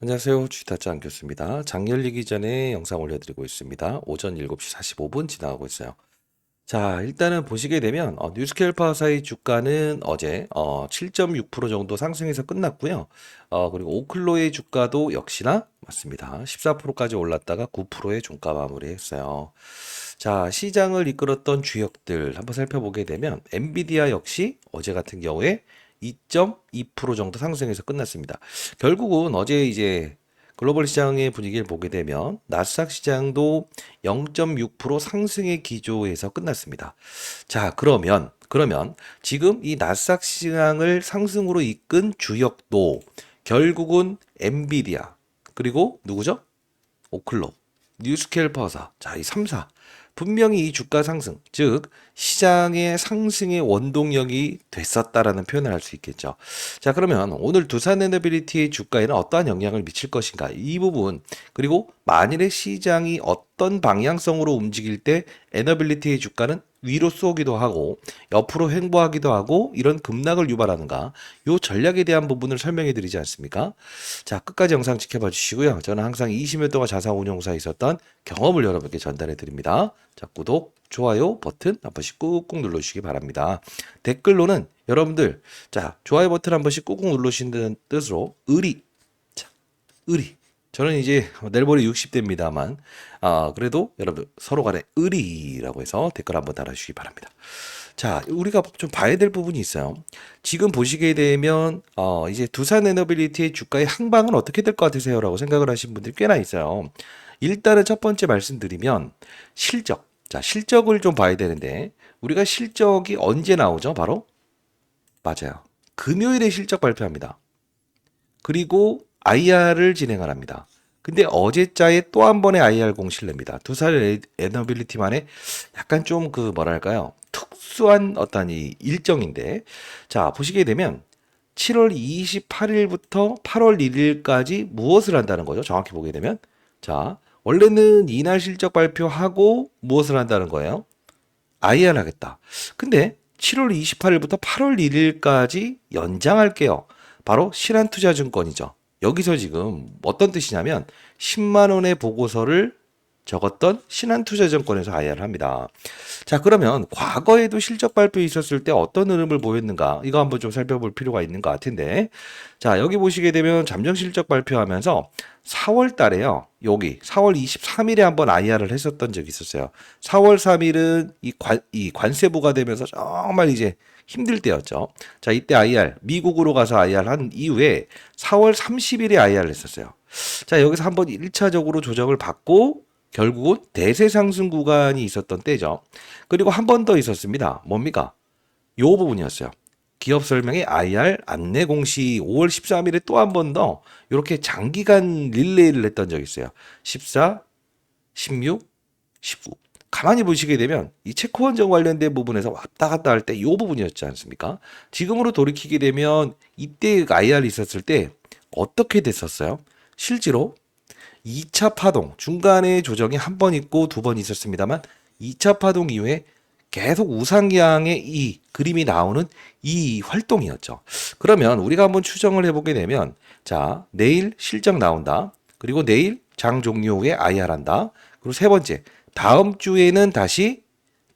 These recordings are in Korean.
안녕하세요. 주식타짜 교수입니다. 장 열리기 전에 영상 올려드리고 있습니다. 오전 7시 45분 지나가고 있어요. 자, 일단은 보시게 되면 어, 뉴스케일 파사의 주가는 어제 어, 7.6% 정도 상승해서 끝났고요. 어, 그리고 오클로의 주가도 역시나 맞습니다. 14%까지 올랐다가 9%의 종가 마무리했어요. 자, 시장을 이끌었던 주역들 한번 살펴보게 되면 엔비디아 역시 어제 같은 경우에 2.2% 정도 상승해서 끝났습니다. 결국은 어제 이제 글로벌 시장의 분위기를 보게 되면 나스닥 시장도 0.6% 상승의 기조에서 끝났습니다. 자, 그러면 그러면 지금 이 나스닥 시장을 상승으로 이끈 주역도 결국은 엔비디아 그리고 누구죠? 오클로, 뉴스케일 파사. 자, 이 3사. 분명히 이 주가 상승, 즉 시장의 상승의 원동력이 됐었다라는 표현을 할 수 있겠죠. 자, 그러면 오늘 두산 에너빌리티의 주가에는 어떠한 영향을 미칠 것인가? 이 부분 그리고 만일에 시장이 어떤 방향성으로 움직일 때 에너빌리티의 주가는 위로 쏘기도 하고 옆으로 횡보하기도 하고 이런 급락을 유발하는가 요 전략에 대한 부분을 설명해 드리지 않습니까? 자 끝까지 영상 지켜봐 주시고요. 저는 항상 20여 동안 자산 운용사에 있었던 경험을 여러분께 전달해 드립니다. 자 구독, 좋아요 버튼 한 번씩 꾹꾹 눌러주시기 바랍니다. 댓글로는 여러분들 자 좋아요 버튼 한 번씩 꾹꾹 눌러주신다는 뜻으로 의리 자 의리 저는 이제 모레 60대입니다만 아 그래도 여러분 서로 간에 의리라고 해서 댓글 한번 달아주시기 바랍니다. 자, 우리가 좀 봐야 될 부분이 있어요. 지금 보시게 되면 어 이제 두산 에너빌리티의 주가의 항방은 어떻게 될 것 같으세요 라고 생각을 하신 분들이 꽤나 있어요. 일단은 첫 번째 말씀드리면 실적. 자, 실적을 좀 봐야 되는데 우리가 실적이 언제 나오죠? 바로 맞아요. 금요일에 실적 발표합니다. 그리고 IR을 진행을 합니다. 근데 어제자에 또 한 번의 IR 공시를 냅니다. 두산 에- 에너빌리티만의 약간 좀 그 뭐랄까요? 특수한 어떤 이 일정인데 자, 보시게 되면 7월 28일부터 8월 1일까지 무엇을 한다는 거죠? 정확히 보게 되면 자, 원래는 이날 실적 발표하고 무엇을 한다는 거예요? IR 하겠다. 근데 7월 28일부터 8월 1일까지 연장할게요. 바로 신한투자증권이죠. 여기서 지금 어떤 뜻이냐면 10만 원의 보고서를 적었던 신한투자증권에서 IR을 합니다. 자, 그러면 과거에도 실적 발표 있었을 때 어떤 흐름을 보였는가? 이거 한번 좀 살펴볼 필요가 있는 것 같은데. 자, 여기 보시게 되면 잠정 실적 발표하면서 4월 달에요. 여기 4월 23일에 한번 IR을 했었던 적이 있었어요. 4월 3일은 이, 관, 이 관세부가 되면서 정말 이제 힘들 때였죠. 자, 이때 IR, 미국으로 가서 IR 한 이후에 4월 30일에 IR을 했었어요. 자, 여기서 한번 1차적으로 조정을 받고 결국은 대세 상승 구간이 있었던 때죠. 그리고 한 번 더 있었습니다. 뭡니까? 요 부분이었어요. 기업 설명의 IR 안내 공시 5월 13일에 또 한 번 더 이렇게 장기간 릴레이를 했던 적이 있어요. 14, 16, 19. 가만히 보시게 되면 이 체코 원정 관련된 부분에서 왔다 갔다 할 때 이 부분이었지 않습니까? 지금으로 돌이키게 되면 이때 IR 있었을 때 어떻게 됐었어요? 실제로 2차 파동 중간에 조정이 한 번 있고 두 번 있었습니다만 2차 파동 이후에 계속 우상향의 이 그림이 나오는 이 활동이었죠. 그러면 우리가 한번 추정을 해보게 되면 자 내일 실적 나온다. 그리고 내일 장 종료 후에 IR 한다. 그리고 세 번째 다음 주에는 다시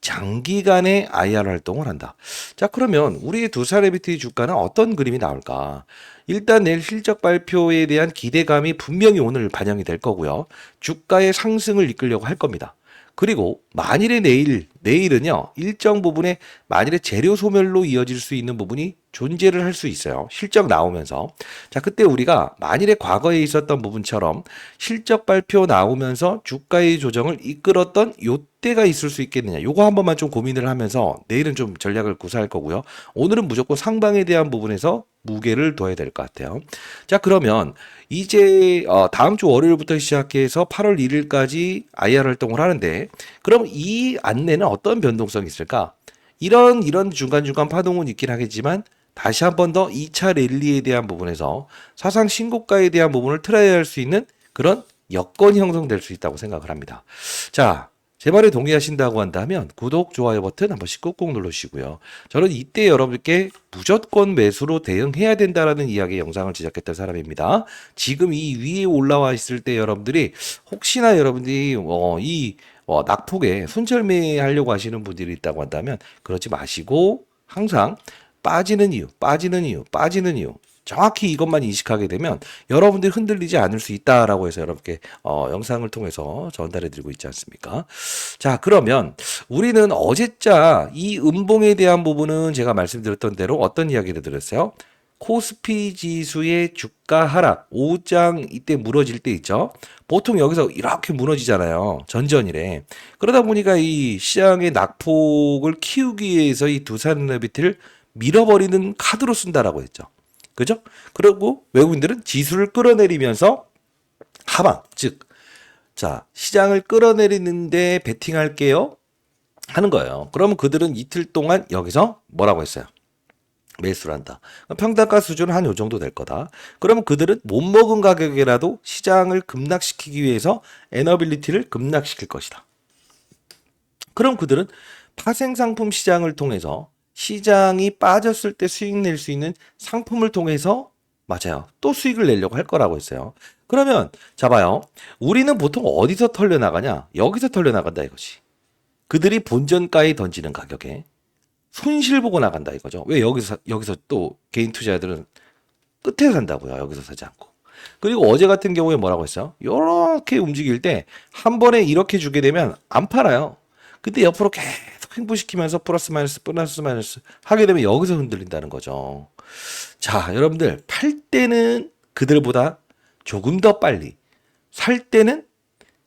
장기간의 IR 활동을 한다. 자, 그러면 우리의 두산 에비티 주가는 어떤 그림이 나올까? 일단 내일 실적 발표에 대한 기대감이 분명히 오늘 반영이 될 거고요. 주가의 상승을 이끌려고 할 겁니다. 그리고 만일에 내일 내일은요 일정 부분에 만일에 재료 소멸로 이어질 수 있는 부분이 존재를 할 수 있어요. 실적 나오면서. 자 그때 우리가 만일에 과거에 있었던 부분처럼 실적 발표 나오면서 주가의 조정을 이끌었던 요때가 있을 수 있겠느냐. 요거 한 번만 좀 고민을 하면서 내일은 좀 전략을 구사할 거고요. 오늘은 무조건 상방에 대한 부분에서 무게를 둬야 될 것 같아요 자 그러면 이제 어, 다음 주 월요일부터 시작해서 8월 1일까지 IR 활동을 하는데 그럼 이 안내는 어떤 변동성이 있을까? 이런 이런 중간중간 파동은 있긴 하겠지만 다시 한 번 더 2차 랠리에 대한 부분에서 사상 신고가에 대한 부분을 트라이 할 수 있는 그런 여건이 형성될 수 있다고 생각을 합니다. 자, 제 말에 동의하신다고 한다면 구독, 좋아요 버튼 한 번씩 꾹꾹 눌러주시고요. 저는 이때 여러분께 무조건 매수로 대응해야 된다라는 이야기 영상을 제작했던 사람입니다. 지금 이 위에 올라와 있을 때 여러분들이 혹시나 여러분들이 어, 이 어, 낙폭에 손절매 하려고 하시는 분들이 있다고 한다면 그러지 마시고 항상 빠지는 이유, 빠지는 이유, 빠지는 이유. 정확히 이것만 인식하게 되면 여러분들이 흔들리지 않을 수 있다라고 해서 여러분께 어, 영상을 통해서 전달해 드리고 있지 않습니까? 자, 그러면 우리는 어제자 이 음봉에 대한 부분은 제가 말씀드렸던 대로 어떤 이야기를 드렸어요? 코스피 지수의 주가 하락, 5장 이때 무너질 때 있죠. 보통 여기서 이렇게 무너지잖아요. 전전이래. 그러다 보니까 이 시장의 낙폭을 키우기 위해서 이 두산에너비티를 밀어버리는 카드로 쓴다라고 했죠. 그죠? 그리고 외국인들은 지수를 끌어내리면서 하방, 즉, 자, 시장을 끌어내리는데 베팅할게요. 하는 거예요. 그러면 그들은 이틀 동안 여기서 뭐라고 했어요? 매수를 한다. 평단가 수준은 한 요 정도 될 거다. 그러면 그들은 못 먹은 가격이라도 시장을 급락시키기 위해서 에너빌리티를 급락시킬 것이다. 그럼 그들은 파생 상품 시장을 통해서 시장이 빠졌을 때 수익 낼 수 있는 상품을 통해서 맞아요. 또 수익을 내려고 할 거라고 했어요. 그러면 자 봐요. 우리는 보통 어디서 털려 나가냐? 여기서 털려 나간다 이것이. 그들이 본전가에 던지는 가격에 손실 보고 나간다 이거죠. 왜 여기서 여기서 또 개인 투자자들은 끝에 산다고요. 여기서 사지 않고. 그리고 어제 같은 경우에 뭐라고 했어요? 이렇게 움직일 때 한 번에 이렇게 주게 되면 안 팔아요. 근데 옆으로 계속 횡보시키면서 플러스 마이너스 플러스 마이너스 하게 되면 여기서 흔들린다는 거죠. 자, 여러분들 팔 때는 그들보다 조금 더 빨리 살 때는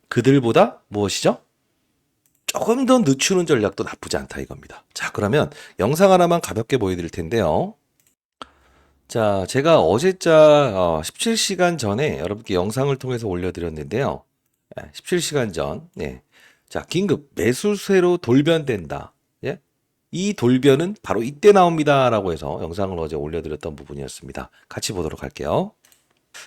그들보다 무엇이죠? 조금 더 늦추는 전략도 나쁘지 않다 이겁니다. 자, 그러면 영상 하나만 가볍게 보여드릴 텐데요. 자, 제가 어제자 어, 17시간 전에 여러분께 영상을 통해서 올려드렸는데요. 17시간 전, 네. 자, 긴급 매수세로 돌변된다. 예? 이 돌변은 바로 이때 나옵니다라고 해서 영상을 어제 올려드렸던 부분이었습니다. 같이 보도록 할게요.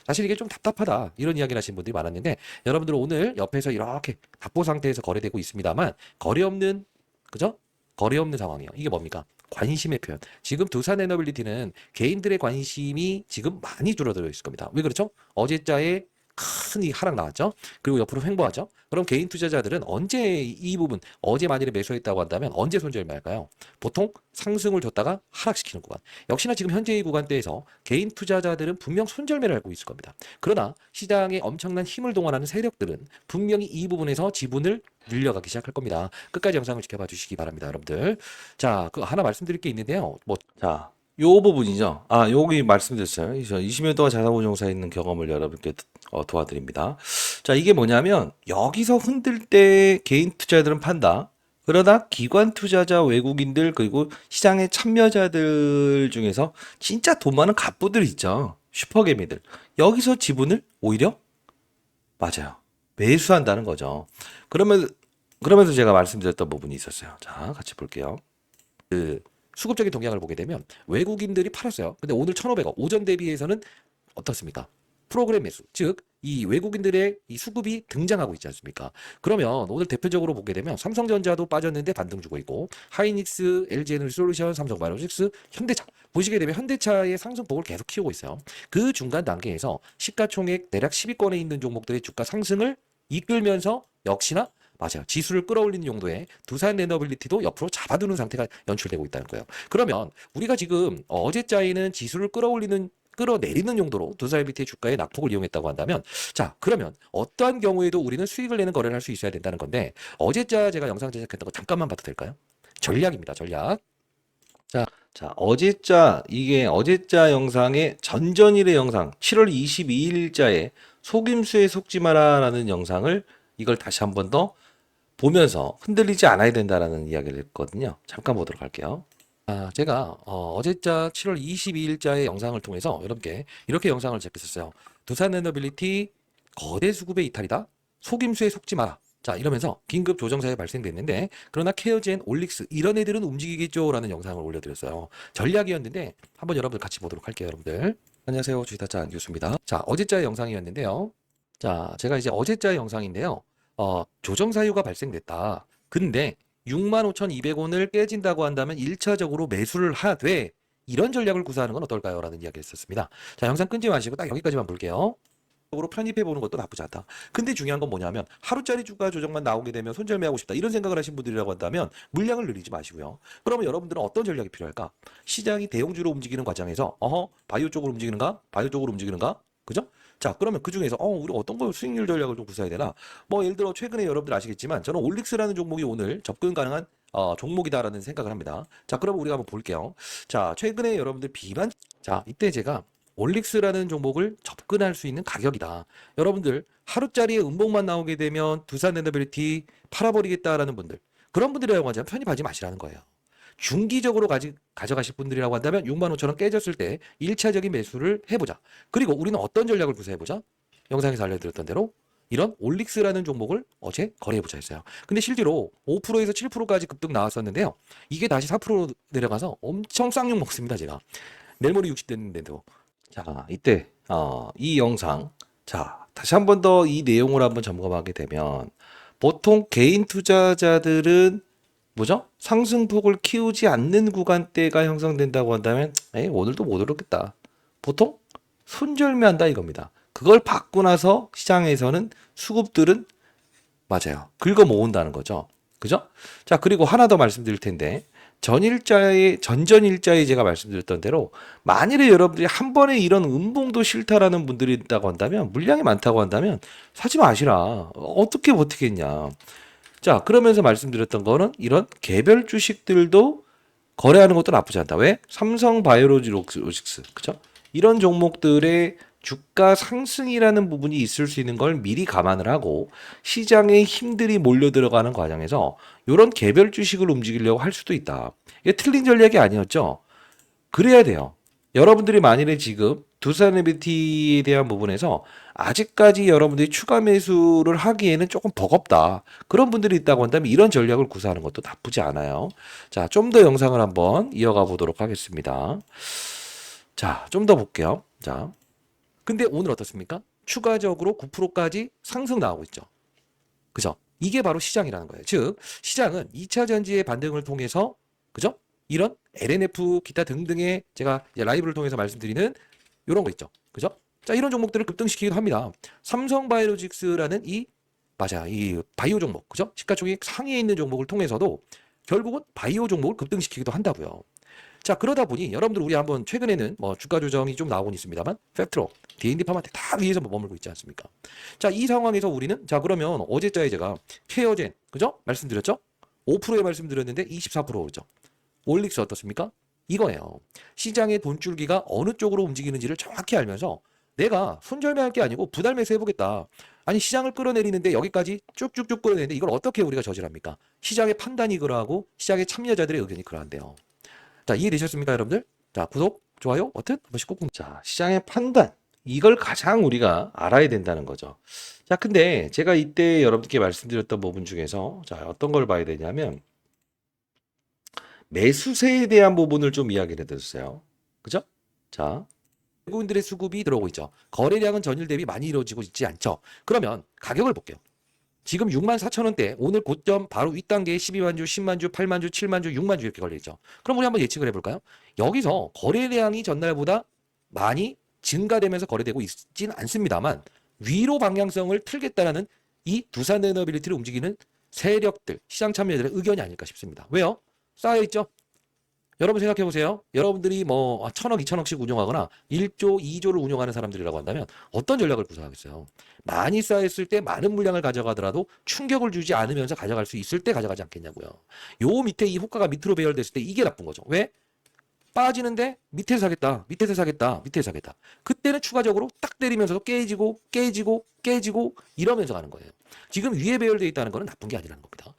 사실 이게 좀 답답하다 이런 이야기를 하신 분들이 많았는데 여러분들 오늘 옆에서 이렇게 답보 상태에서 거래되고 있습니다만 거래 없는 그죠? 거래 없는 상황이에요. 이게 뭡니까? 관심의 표현. 지금 두산 에너빌리티는 개인들의 관심이 지금 많이 줄어들어 있을 겁니다. 왜 그렇죠? 어제자에 큰 이 하락 나왔죠. 그리고 옆으로 횡보하죠. 그럼 개인 투자자들은 언제 이 부분 어제 만일에 매수했다고 한다면 언제 손절매할까요? 보통 상승을 줬다가 하락시키는 구간. 역시나 지금 현재 이 구간대에서 개인 투자자들은 분명 손절매를 하고 있을 겁니다. 그러나 시장에 엄청난 힘을 동원하는 세력들은 분명히 이 부분에서 지분을 늘려가기 시작할 겁니다. 끝까지 영상을 지켜봐 주시기 바랍니다, 여러분들. 자, 그 하나 말씀드릴 게 있는데요. 뭐, 자, 요 부분이죠. 아, 여기 말씀드렸어요. 20년 동안 자산보증사에 있는 경험을 여러분께 어, 도와드립니다. 자, 이게 뭐냐면 여기서 흔들 때 개인 투자자들은 판다. 그러나 기관 투자자 외국인들 그리고 시장의 참여자들 중에서 진짜 돈 많은 갑부들 있죠. 슈퍼개미들. 여기서 지분을 오히려 맞아요. 매수한다는 거죠. 그러면 그러면서 제가 말씀드렸던 부분이 있었어요. 자, 같이 볼게요. 그 수급적인 동향을 보게 되면 외국인들이 팔았어요. 근데 오늘 1,500억 오전 대비해서는 어떻습니까? 프로그램 매수, 즉 이 외국인들의 이 수급이 등장하고 있지 않습니까? 그러면 오늘 대표적으로 보게 되면 삼성전자도 빠졌는데 반등 주고 있고 하이닉스, LG에너지솔루션, 삼성바이오틱스, 현대차 보시게 되면 현대차의 상승폭을 계속 키우고 있어요. 그 중간 단계에서 시가총액 대략 10위권에 있는 종목들의 주가 상승을 이끌면서 역시나 맞아요. 지수를 끌어올리는 용도의 두산 에너빌리티도 옆으로 잡아두는 상태가 연출되고 있다는 거예요. 그러면 우리가 지금 어제자에는 지수를 끌어올리는 끌어내리는 용도로 에너빌리티의 주가의 낙폭을 이용했다고 한다면 자 그러면 어떠한 경우에도 우리는 수익을 내는 거래를 할 수 있어야 된다는 건데 어제자 제가 영상 제작했던 거 잠깐만 봐도 될까요? 전략입니다. 전략. 자, 자, 어제자, 이게 어제자 영상의 전전일의 영상, 7월 22일자에 속임수에 속지 마라라는 영상을 이걸 다시 한 번 더 보면서 흔들리지 않아야 된다라는 이야기를 했거든요. 잠깐 보도록 할게요. 아, 제가 어, 어제자 7월 22일자의 영상을 통해서 여러분께 이렇게 영상을 제작했었어요. 두산 에너빌리티 거대 수급의 이탈이다. 속임수에 속지 마라. 자, 이러면서 긴급 조정사에 발생됐는데 그러나 케어젠, 올릭스 이런 애들은 움직이겠죠라는 영상을 올려드렸어요. 전략이었는데 한번 여러분들 같이 보도록 할게요, 여러분들. 안녕하세요, 주식타짜 안교수입니다. 자, 어제자의 영상이었는데요. 자, 제가 이제 어제자의 영상인데요. 어, 조정 사유가 발생됐다. 근데 65,200원을 깨진다고 한다면 1차적으로 매수를 하되 이런 전략을 구사하는 건 어떨까요? 라는 이야기를 했었습니다. 자, 영상 끊지 마시고 딱 여기까지만 볼게요. 으로 편입해 보는 것도 나쁘지 않다. 근데 중요한 건 뭐냐면 하루짜리 주가 조정만 나오게 되면 손절매하고 싶다. 이런 생각을 하신 분들이라고 한다면 물량을 늘리지 마시고요. 그러면 여러분들은 어떤 전략이 필요할까? 시장이 대형주로 움직이는 과정에서 어허 바이오 쪽으로 움직이는가? 바이오 쪽으로 움직이는가? 그죠? 자, 그러면 그 중에서 어, 우리 어떤 거 수익률 전략을 좀 구사해야 되나? 뭐 예를 들어 최근에 여러분들 아시겠지만 저는 올릭스라는 종목이 오늘 접근 가능한 어, 종목이다라는 생각을 합니다. 자, 그러면 우리가 한번 볼게요. 자, 최근에 여러분들 비만 자, 이때 제가 올릭스라는 종목을 접근할 수 있는 가격이다. 여러분들 하루짜리에 음봉만 나오게 되면 두산 에너빌리티 팔아버리겠다라는 분들 그런 분들이라고 하자면 편입하지 마시라는 거예요. 중기적으로 가지, 가져가실 분들이라고 한다면 6만 5천 원 깨졌을 때 1차적인 매수를 해보자. 그리고 우리는 어떤 전략을 구사해보자? 영상에서 알려드렸던 대로 이런 올릭스라는 종목을 어제 거래해보자 했어요. 근데 실제로 5%에서 7%까지 급등 나왔었는데요. 이게 다시 4% 내려가서 엄청 쌍욕 먹습니다, 제가. 내일 모레 60 됐는데도. 자, 이때 어, 이 영상 자, 다시 한 번 더 이 내용을 한번 점검하게 되면 보통 개인 투자자들은 뭐죠? 상승폭을 키우지 않는 구간대가 형성된다고 한다면 에이, 오늘도 못 오르겠다. 보통 손절매한다 이겁니다. 그걸 받고 나서 시장에서는 수급들은 맞아요. 긁어 모은다는 거죠. 그죠? 자, 그리고 하나 더 말씀드릴 텐데 전일자에 전전일자에 제가 말씀드렸던 대로 만일에 여러분들이 한 번에 이런 음봉도 싫다라는 분들이 있다고 한다면 물량이 많다고 한다면 사지 마시라. 어떻게 버티겠냐. 자, 그러면서 말씀드렸던 거는 이런 개별 주식들도 거래하는 것도 나쁘지 않다. 왜? 삼성 바이오로직스, 그죠? 이런 종목들의 주가 상승이라는 부분이 있을 수 있는 걸 미리 감안을 하고 시장에 힘들이 몰려 들어가는 과정에서 이런 개별 주식을 움직이려고 할 수도 있다. 이게 틀린 전략이 아니었죠. 그래야 돼요. 여러분들이 만일에 지금 두산 에비티에 대한 부분에서 아직까지 여러분들이 추가 매수를 하기에는 조금 버겁다. 그런 분들이 있다고 한다면 이런 전략을 구사하는 것도 나쁘지 않아요. 자, 좀 더 영상을 한번 이어가 보도록 하겠습니다. 자, 좀 더 볼게요. 자. 근데 오늘 어떻습니까? 추가적으로 9%까지 상승 나오고 있죠. 그죠? 이게 바로 시장이라는 거예요. 즉, 시장은 2차 전지의 반등을 통해서 그죠? 이런 LNF 기타 등등의 제가 이제 라이브를 통해서 말씀드리는 이런 거 있죠. 그죠? 자, 이런 종목들을 급등시키기도 합니다. 삼성바이오로직스라는 이 맞아. 이 바이오 종목. 그죠? 시가총액 상위에 있는 종목을 통해서도 결국은 바이오 종목을 급등시키기도 한다고요. 자, 그러다 보니 여러분들 우리 한번 최근에는 뭐 주가 조정이 좀 나오곤 있습니다만 팩트로 D&D 파마한테 다 위에서 머물고 있지 않습니까? 자, 이 상황에서 우리는 자, 그러면 어제자에 제가 케어젠, 그죠? 말씀드렸죠? 5%에 말씀드렸는데 24% 오르죠. 올릭 스 어떻습니까? 이거예요. 시장의 돈줄기가 어느 쪽으로 움직이는지를 정확히 알면서 내가 손절매할 게 아니고 부달 매수 해보겠다. 아니 시장을 끌어내리는데 여기까지 쭉쭉쭉 끌어내리는데 이걸 어떻게 우리가 저질합니까? 시장의 판단이 그러하고 시장의 참여자들의 의견이 그러한데요. 자 이해되셨습니까 여러분들? 자 구독, 좋아요, 버튼 한 번씩 꾹꾹. 자 시장의 판단 이걸 가장 우리가 알아야 된다는 거죠. 자 근데 제가 이때 여러분께 말씀드렸던 부분 중에서 자 어떤 걸 봐야 되냐면 매수세에 대한 부분을 좀 이야기를 해드렸어요. 그죠? 자, 외국인들의 수급이 들어오고 있죠. 거래량은 전일 대비 많이 이루어지고 있지 않죠. 그러면 가격을 볼게요. 지금 6만 4천 원대 오늘 고점 바로 윗단계에 12만 주, 10만 주, 8만 주, 7만 주, 6만 주 이렇게 걸려 있죠. 그럼 우리 한번 예측을 해볼까요? 여기서 거래량이 전날보다 많이 증가되면서 거래되고 있진 않습니다만 위로 방향성을 틀겠다라는 이 두산 에너빌리티를 움직이는 세력들, 시장 참여자들의 의견이 아닐까 싶습니다. 왜요? 쌓여 있죠. 여러분 생각해 보세요. 여러분들이 뭐 천억, 이천억씩 운영하거나 1조, 2조를 운영하는 사람들이라고 한다면 어떤 전략을 구사하겠어요? 많이 쌓였을 때 많은 물량을 가져가더라도 충격을 주지 않으면서 가져갈 수 있을 때 가져가지 않겠냐고요. 요 밑에 이 호가가 밑으로 배열됐을 때 이게 나쁜 거죠. 왜? 빠지는데 밑에서 사겠다, 밑에서 사겠다, 밑에서 사겠다. 그때는 추가적으로 딱 때리면서도 깨지고, 깨지고, 깨지고 이러면서 가는 거예요. 지금 위에 배열되어 있다는 거는 나쁜 게 아니라는 겁니다.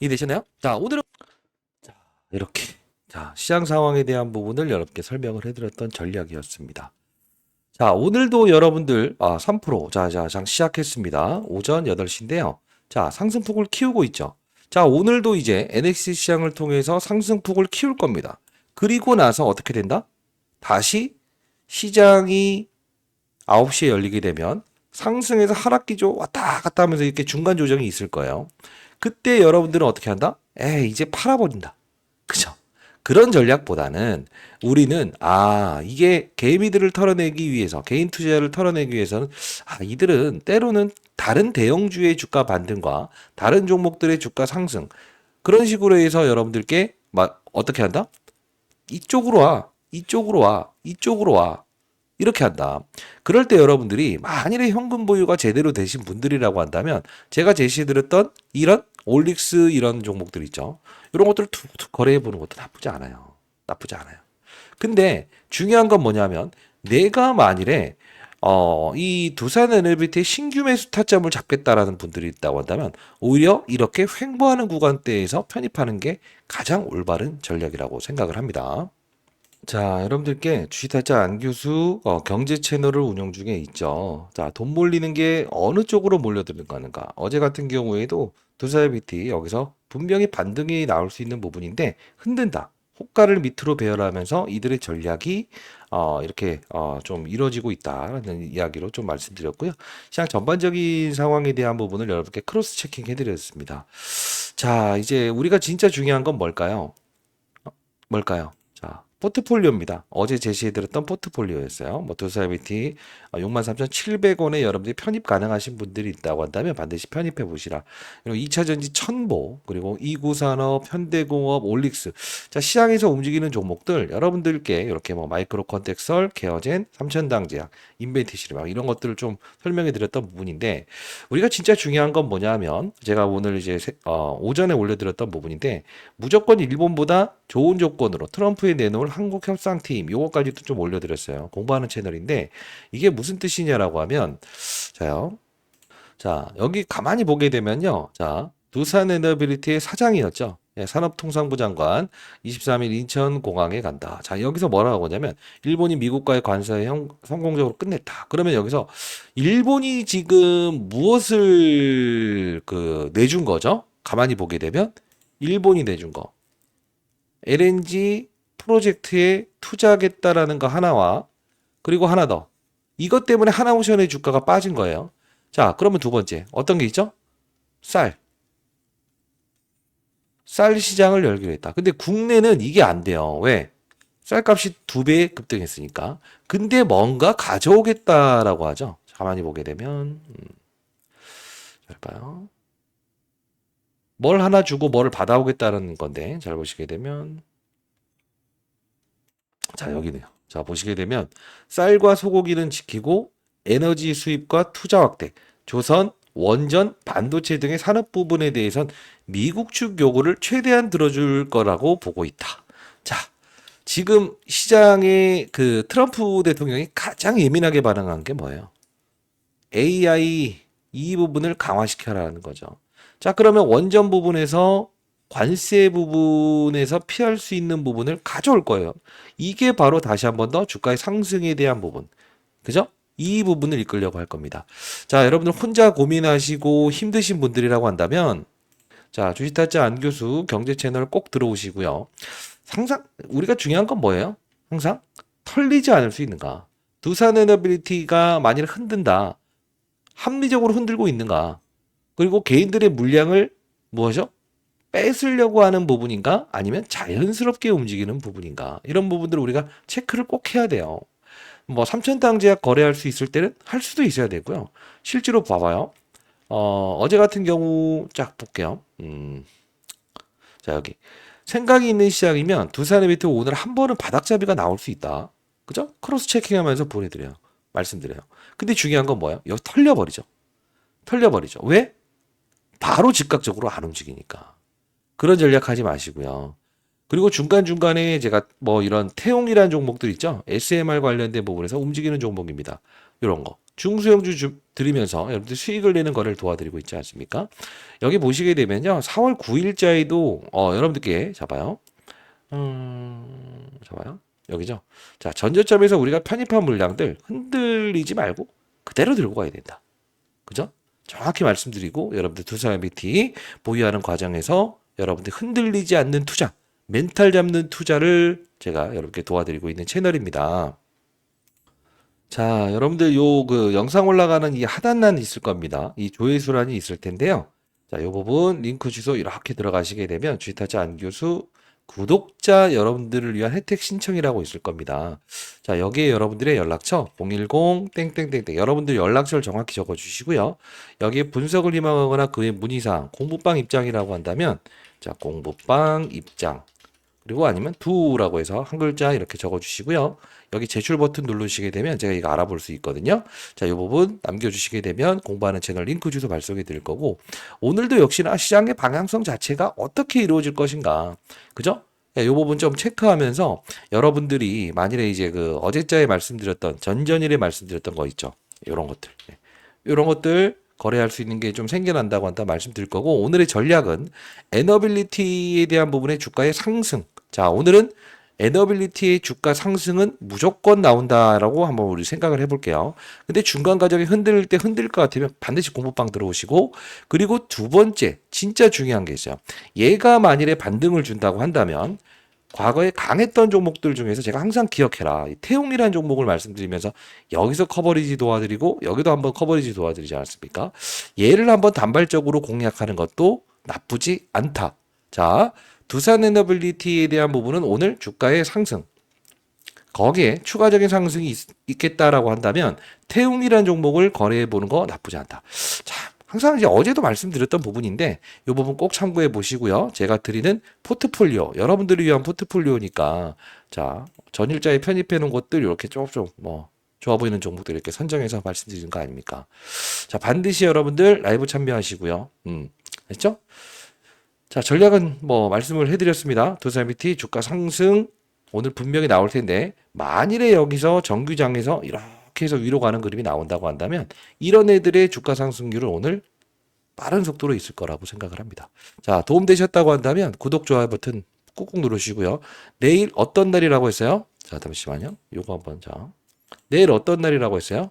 이해되셨나요? 자, 오늘은 이렇게 자 시장 상황에 대한 부분을 여러분께 설명을 해드렸던 전략이었습니다. 자 오늘도 여러분들 아, 3% 자자장 시작했습니다. 오전 8시인데요. 자 상승폭을 키우고 있죠. 자 오늘도 이제 NX 시장을 통해서 상승폭을 키울 겁니다. 그리고 나서 어떻게 된다? 다시 시장이 9시에 열리게 되면 상승해서 하락 기조 왔다 갔다 하면서 이렇게 중간 조정이 있을 거예요. 그때 여러분들은 어떻게 한다? 에이, 이제 팔아버린다. 그죠? 그런 전략보다는 우리는 아 이게 개미들을 털어내기 위해서 개인 투자를 털어내기 위해서는 아 이들은 때로는 다른 대형주의 주가 반등과 다른 종목들의 주가 상승 그런 식으로 해서 여러분들께 막 어떻게 한다? 이쪽으로 와 이쪽으로 와 이쪽으로 와 이렇게 한다. 그럴 때 여러분들이 만일에 현금 보유가 제대로 되신 분들이라고 한다면 제가 제시해드렸던 이런 올릭스 이런 종목들 있죠. 이런 것들을 툭툭 거래해 보는 것도 나쁘지 않아요. 나쁘지 않아요. 근데 중요한 건 뭐냐면 내가 만일에 어, 이 두산 NLBT의 신규 매수 타점을 잡겠다라는 분들이 있다고 한다면 오히려 이렇게 횡보하는 구간대에서 편입하는 게 가장 올바른 전략이라고 생각을 합니다. 자, 여러분들께 주식타짜 안교수 어, 경제 채널을 운영 중에 있죠. 자, 돈 몰리는 게 어느 쪽으로 몰려드는가. 어제 같은 경우에도 두사의 BT 여기서 분명히 반등이 나올 수 있는 부분인데 흔든다. 호가를 밑으로 배열하면서 이들의 전략이 어, 이렇게 어, 좀 이루어지고 있다라는 이야기로 좀 말씀드렸고요. 시장 전반적인 상황에 대한 부분을 여러분께 크로스 체킹 해드렸습니다. 자, 이제 우리가 진짜 중요한 건 뭘까요? 어, 뭘까요? 자, 포트폴리오입니다. 어제 제시해드렸던 포트폴리오였어요. 뭐 두사이비티 63,700원에 여러분들이 편입 가능하신 분들이 있다고 한다면 반드시 편입해 보시라. 그리고 2차전지 천보, 그리고 이구산업, 현대공업, 올릭스. 자, 시장에서 움직이는 종목들 여러분들께 이렇게 뭐 마이크로 컨텍설, 케어젠, 삼천당제약, 인벤티시리 막 이런 것들을 좀 설명해 드렸던 부분인데 우리가 진짜 중요한 건 뭐냐면 제가 오늘 이제 세- 어, 오전에 올려드렸던 부분인데 무조건 일본보다 좋은 조건으로 트럼프에 내놓을 한국 협상팀 요거까지도 좀 올려드렸어요. 공부하는 채널인데 이게 무슨 뜻이냐라고 하면 자요. 자, 여기 가만히 보게 되면요. 자, 두산 에너빌리티의 사장이었죠. 예, 산업통상부 장관 23일 인천공항에 간다. 자, 여기서 뭐라고 하냐면 일본이 미국과의 관세 형 성공적으로 끝냈다. 그러면 여기서 일본이 지금 무엇을 그 내준 거죠? 가만히 보게 되면 일본이 내준 거. LNG 프로젝트에 투자하겠다라는 거 하나와 그리고 하나 더. 이것 때문에 하나오션의 주가가 빠진 거예요. 자, 그러면 두 번째. 어떤 게 있죠? 쌀. 쌀 시장을 열기로 했다. 근데 국내는 이게 안 돼요. 왜? 쌀값이 두 배 급등했으니까. 근데 뭔가 가져오겠다라고 하죠. 가만히 보게 되면, 음, 잘 봐요. 뭘 하나 주고 뭐를 받아오겠다는 건데, 잘 보시게 되면, 자, 여기네요. 자, 보시게 되면, 쌀과 소고기는 지키고, 에너지 수입과 투자 확대, 조선, 원전, 반도체 등의 산업 부분에 대해선 미국 측 요구를 최대한 들어줄 거라고 보고 있다. 자, 지금 시장의 그 트럼프 대통령이 가장 예민하게 반응한 게 뭐예요? AI 이 부분을 강화시켜라는 거죠. 자, 그러면 원전 부분에서 관세 부분에서 피할 수 있는 부분을 가져올 거예요. 이게 바로 다시 한 번 더 주가의 상승에 대한 부분. 그죠? 이 부분을 이끌려고 할 겁니다. 자, 여러분들 혼자 고민하시고 힘드신 분들이라고 한다면 자, 주식타짜 안 교수 경제 채널 꼭 들어오시고요. 항상 우리가 중요한 건 뭐예요? 항상 털리지 않을 수 있는가? 두산 에너빌리티가 만일 흔든다. 합리적으로 흔들고 있는가? 그리고 개인들의 물량을 무엇이죠? 뺏으려고 하는 부분인가? 아니면 자연스럽게 움직이는 부분인가? 이런 부분들을 우리가 체크를 꼭 해야 돼요. 뭐 삼천당 제약 거래할 수 있을 때는 할 수도 있어야 되고요. 실제로 봐봐요. 어, 어제 같은 경우 쫙 볼게요. 음. 자, 여기. 생각이 있는 시장이면 두산의 비트 오늘 한 번은 바닥잡이가 나올 수 있다. 그죠? 크로스 체킹하면서 보내드려요. 말씀드려요. 근데 중요한 건 뭐예요? 여기 털려버리죠. 털려버리죠. 왜? 바로 즉각적으로 안 움직이니까. 그런 전략 하지 마시고요. 그리고 중간중간에 제가 뭐 이런 태용이라는 종목들 있죠? SMR 관련된 부분에서 움직이는 종목입니다. 이런 거. 중소형주 주- 들이면서 여러분들 수익을 내는 거를 도와드리고 있지 않습니까? 여기 보시게 되면요. 4월 9일자에도 어, 여러분들께 잡아요. 음, 잡아요. 여기죠. 자, 전저점에서 우리가 편입한 물량들 흔들리지 말고 그대로 들고 가야 된다. 그죠? 정확히 말씀드리고 여러분들 투자 MBT 보유하는 과정에서 여러분들 흔들리지 않는 투자, 멘탈 잡는 투자를 제가 여러분께 도와드리고 있는 채널입니다. 자, 여러분들 요 그 영상 올라가는 이 하단란이 있을 겁니다. 이 조회수란이 있을 텐데요. 자, 요 부분 링크 주소 이렇게 들어가시게 되면 주타자 안 교수 구독자 여러분들을 위한 혜택 신청이라고 있을 겁니다. 자, 여기에 여러분들의 연락처 010 땡땡땡땡 여러분들 연락처를 정확히 적어 주시고요. 여기에 분석을 희망하거나 그의 문의사항 공부방 입장이라고 한다면 자, 공부방 입장 그리고 아니면 두라고 해서 한 글자 이렇게 적어 주시고요. 여기 제출 버튼 누르시게 되면 제가 이거 알아볼 수 있거든요. 자, 이 부분 남겨 주시게 되면 공부하는 채널 링크 주소 발송이 될 거고 오늘도 역시나 시장의 방향성 자체가 어떻게 이루어질 것인가, 그죠? 이 부분 좀 체크하면서 여러분들이 만일에 이제 그 어제자에 말씀드렸던 전전일에 말씀드렸던 거 있죠. 이런 것들, 이런 것들 거래할 수 있는 게 좀 생겨난다고 한다 말씀드릴 거고 오늘의 전략은 에너빌리티에 대한 부분의 주가의 상승. 자, 오늘은 에너빌리티의 주가 상승은 무조건 나온다라고 한번 우리 생각을 해볼게요. 근데 중간 과정에 흔들릴 때 흔들릴 것 같으면 반드시 공부방 들어오시고 그리고 두 번째 진짜 중요한 게 있어요. 얘가 만일에 반등을 준다고 한다면 과거에 강했던 종목들 중에서 제가 항상 기억해라. 이 태용이라는 종목을 말씀드리면서 여기서 커버리지 도와드리고 여기도 한번 커버리지 도와드리지 않았습니까? 얘를 한번 단발적으로 공략하는 것도 나쁘지 않다. 자, 두산 에너빌리티에 대한 부분은 오늘 주가의 상승. 거기에 추가적인 상승이 있, 겠다라고 한다면 태웅이라는 종목을 거래해 보는 거 나쁘지 않다. 자, 항상 이제 어제도 말씀드렸던 부분인데 이 부분 꼭 참고해 보시고요. 제가 드리는 포트폴리오 여러분들을 위한 포트폴리오니까 자 전일자에 편입해 놓은 것들 이렇게 조금 뭐 좋아 보이는 종목들 이렇게 선정해서 말씀드리는 거 아닙니까? 자 반드시 여러분들 라이브 참여하시고요. 음 됐죠? 자, 전략은 뭐 말씀을 해드렸습니다. 두산비티 주가 상승 오늘 분명히 나올 텐데 만일에 여기서 정규장에서 이 렇게 해서 위로 가는 그림이 나온다고 한다면 이런 애들의 주가 상승률은 오늘 빠른 속도로 있을 거라고 생각을 합니다. 자, 도움 되셨다고 한다면 구독, 좋아요 버튼 꾹꾹 누르시고요. 내일 어떤 날이라고 했어요? 자, 잠시만요. 요거 한번 자. 내일 어떤 날이라고 했어요?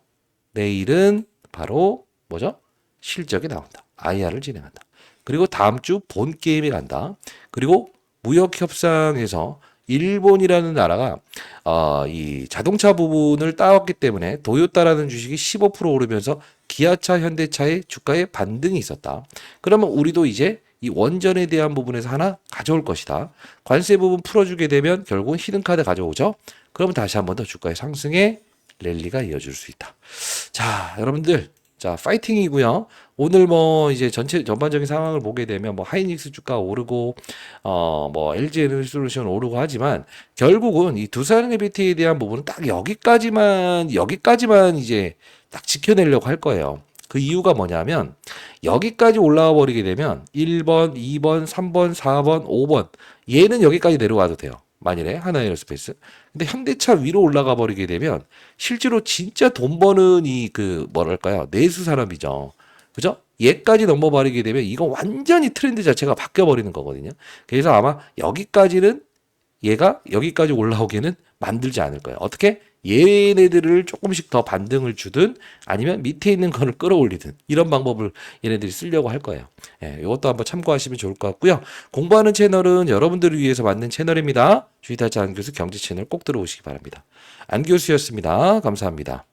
내일은 바로 뭐죠? 실적이 나온다. IR을 진행한다. 그리고 다음 주 본 게임에 간다. 그리고 무역 협상에서 일본이라는 나라가 어, 이 자동차 부분을 따왔기 때문에 도요타라는 주식이 15% 오르면서 기아차, 현대차의 주가에 반등이 있었다. 그러면 우리도 이제 이 원전에 대한 부분에서 하나 가져올 것이다. 관세 부분 풀어주게 되면 결국은 히든카드 가져오죠. 그러면 다시 한 번 더 주가의 상승에 랠리가 이어질 수 있다. 자, 여러분들 자, 파이팅이고요. 오늘 뭐 이제 전체 전반적인 상황을 보게 되면 뭐 하이닉스 주가 오르고 어 뭐 LG 에너지 솔루션 오르고 하지만 결국은 이 두산 에비티에 대한 부분은 딱 여기까지만 여기까지만 이제 딱 지켜내려고 할 거예요. 그 이유가 뭐냐면 여기까지 올라와 버리게 되면 1번, 2번, 3번, 4번, 5번 얘는 여기까지 내려와도 돼요. 만일에 하나 에어스페이스. 근데 현대차 위로 올라가 버리게 되면 실제로 진짜 돈 버는 이 그 뭐랄까요 내수 산업이죠. 그죠? 얘까지 넘어버리게 되면 이거 완전히 트렌드 자체가 바뀌어 버리는 거거든요. 그래서 아마 여기까지는 얘가 여기까지 올라오기는 만들지 않을 거예요. 어떻게? 얘네들을 조금씩 더 반등을 주든 아니면 밑에 있는 거를 끌어올리든 이런 방법을 얘네들이 쓰려고 할 거예요. 예, 이것도 한번 참고하시면 좋을 것 같고요. 공부하는 채널은 여러분들을 위해서 만든 채널입니다. 주의타자 안교수 경제 채널 꼭 들어오시기 바랍니다. 안교수였습니다. 감사합니다.